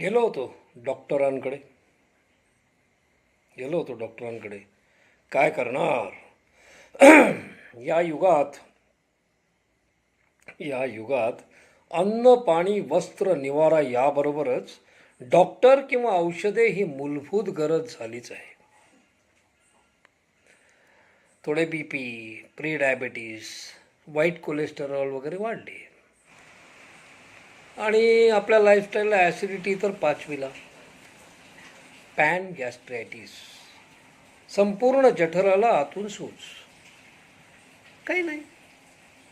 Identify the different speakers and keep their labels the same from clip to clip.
Speaker 1: गेलो होतो डॉक्टरांकडे. गेलो होतो डॉक्टरांकडे. काय करणार? या युगात या युगात अन्न पाणी वस्त्र निवारा याबरोबरच डॉक्टर किंवा औषधे ही मूलभूत गरज झालीच आहे. थोडे बी पी प्री डायबेटीस वाईट कोलेस्टेरॉल वगैरे वाढले. आणि आपल्या लाईफस्टाईलला ॲसिडिटी तर पाचवीला. पॅन गॅस्ट्रायटिस संपूर्ण जठराला आतून सूज. काही नाही.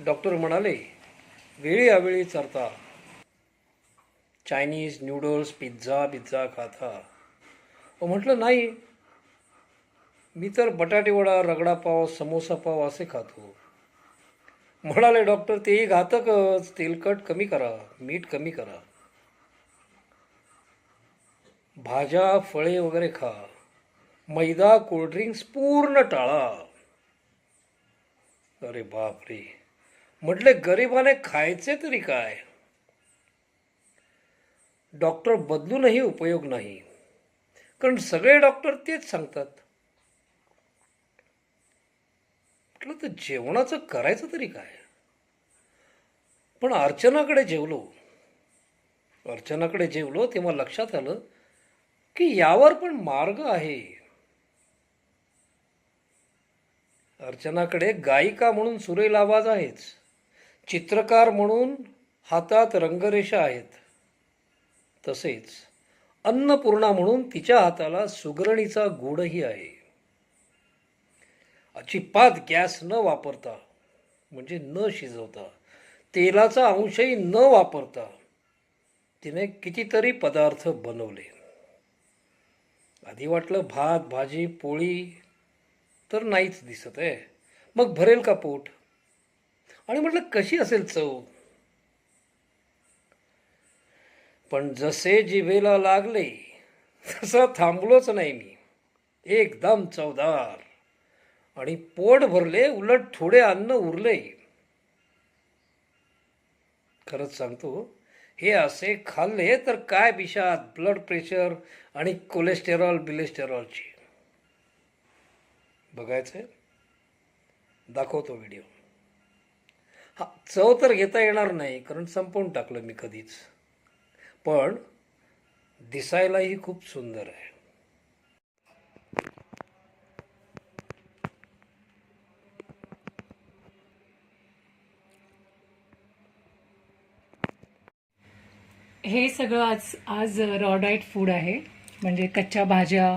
Speaker 1: डॉक्टर म्हणाले वेळी अवेळी चरता. चायनीज न्यूडल्स पिझ्झा पिझ्झा खाता. अहो म्हटलं नाही. मी तर बटाटे वडा रगडा पाव समोसा पाव असे खातो. म्हणाले डॉक्टर तेही घातकच. तेलकट कमी करा मीठ कमी करा. भाज्या फळे वगैरे खा. मैदा कोल्ड्रिंक्स पूर्ण टाळा. अरे बापरे. म्हटले गरिबाने खायचे तरी काय? डॉक्टर बदलूनही उपयोग नाही. कारण सगळे डॉक्टर तेच सांगतात. म्हटलं तर जेवणाचं करायचं तरी काय? पण अर्चनाकडे जेवलो. अर्चनाकडे जेवलो तेव्हा लक्षात आलं की यावर पण मार्ग आहे. अर्चनाकडे गायिका म्हणून सुरेल आवाज आहेच चित्रकार म्हणून हातात रंगरेषा आहेत. तसेच अन्नपूर्णा म्हणून तिच्या हाताला सुगरणीचा गुडही आहे. अजिबात गॅस न वापरता म्हणजे न शिजवता तेलाचा अंशही न वापरता तिने कितीतरी पदार्थ बनवले. आधी वाटलं भात भाजी पोळी तर नाहीच दिसत आहे. मग भरेल का पोट? आणि म्हटलं कशी असेल चव? पण जसे जिभेला लागले तसं थांबलोच नाही मी. एकदम चवदार. आणि पोट भरले उलट थोडे अन्न उरले. खरंच सांगतो हे असे खाल्ले तर काय बिशात ब्लड प्रेशर आणि कोलेस्टेरॉल बिलेस्टेरॉलची बघायचंय? दाखवतो व्हिडिओ हा चव तर घेता येणार नाही कारण संपवून टाकलं मी कधीच. पण दिसायलाही खूप सुंदर आहे.
Speaker 2: हे सगळं आज आज रॉ डाईट फूड आहे. म्हणजे कच्च्या भाज्या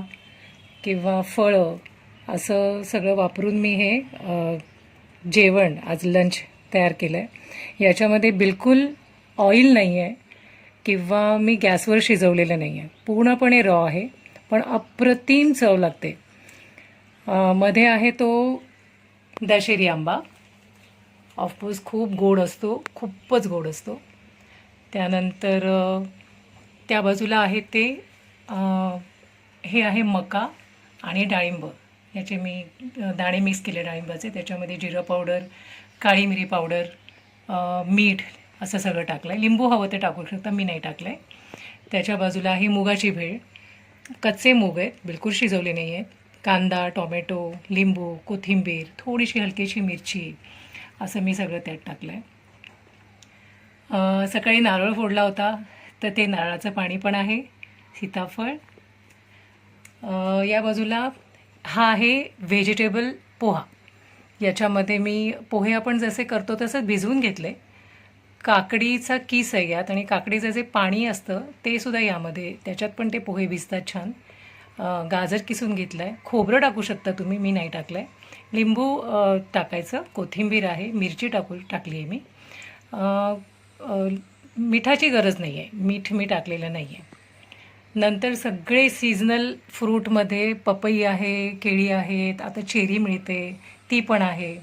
Speaker 2: किंवा फळं असं सगळं वापरून मी हे जेवण आज लंच तयार केलं आहे याच्यामध्ये बिलकुल ऑइल नाही आहे किंवा मी गॅसवर शिजवलेलं नाही आहे पूर्णपणे रॉ आहे पण अप्रतिम चव लागते. मध्ये आहे तो दशेरी आंबा. ऑफकोर्स खूप गोड असतो खूपच गोड असतो. त्यानंतर त्या बाजूला आहे ते हे आहे मका आणि डाळिंब. याचे मी दाणे मिक्स केले डाळिंबाचे. त्याच्यामध्ये जिरं पावडर काळी मिरी पावडर मीठ असं सगळं टाकलं आहे लिंबू हवं ते टाकू शकता मी नाही टाकलं आहे त्याच्या बाजूला आहे मुगाची भेळ. कच्चे मूग आहेत बिलकुल शिजवले नाही आहेत. कांदा टोमॅटो लिंबू कोथिंबीर थोडीशी हलकीशी मिरची असं मी सगळं त्यात टाकलं आहे सकाळी नारळ फोडला होता तर ते नारळाचं पाणी पण आहे सीताफळ. या बाजूला हा आहे व्हेजिटेबल पोहा. याच्यामध्ये मी पोहे आपण जसे करतो तसं भिजवून घेतले. काकडीचा किस आहे यात आणि काकडीचं जे पाणी असतं ते सुद्धा यामध्ये त्याच्यात पण ते पोहे भिजतात छान. गाजर किसून घेतलं आहे खोबरं टाकू शकता तुम्ही मी नाही टाकलं आहे लिंबू टाकायचं. कोथिंबीर आहे मिरची टाकू टाकली आहे मी मिठाची गरज नाही आहे मीठ मी टाकलेलं नाही आहे नंतर सगळे सीझनल फ्रूटमध्ये पपई आहे केळी आहेत आता चेरी मिळते ती पण आहे.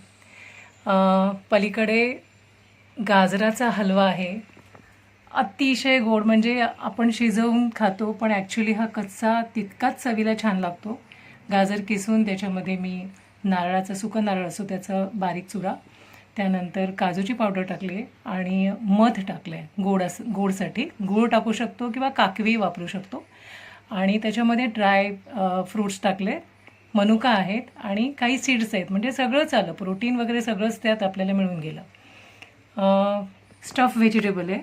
Speaker 2: पलीकडे गाजराचा हलवा आहे. अतिशय गोड म्हणजे आपण शिजवून खातो पण ॲक्च्युली हा कच्चा तितकाच चवीला छान लागतो. गाजर किसून त्याच्यामध्ये मी नारळाचा सुकं नारळ असो त्याचा बारीक चुरा त्यानंतर काजूची पावडर टाकली आणि मध टाकलं आहे गोड अस गोडसाठी. गूळ टाकू शकतो किंवा काकवी वापरू शकतो. आणि त्याच्यामध्ये ड्राय फ्रूट्स टाकले. मनुका आहेत आणि काही सीड्स आहेत. म्हणजे सगळंच आलं प्रोटीन वगैरे सगळंच त्यात आपल्याला मिळून गेलं. स्टफ व्हेजिटेबल आहे.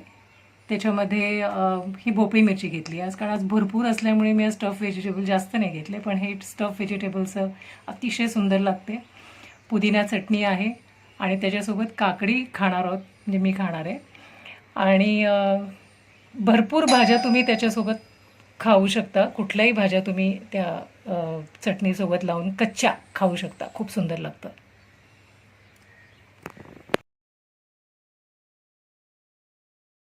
Speaker 2: त्याच्यामध्ये ही भोपळी मिरची घेतली. आज कारण आज भरपूर असल्यामुळे मी स्टफ व्हेजिटेबल जास्त नाही घेतले. पण हे स्टफ व्हेजिटेबल्स अतिशय सुंदर लागते. पुदिना चटणी आहे. आणि त्याच्यासोबत काकडी खाणार आहोत म्हणजे मी खाणार आहे. आणि भरपूर भाज्या तुम्ही त्याच्यासोबत खाऊ शकता. कुठल्याही भाज्या तुम्ही त्या चटणीसोबत लावून कच्च्या खाऊ शकता. खूप सुंदर लागतं.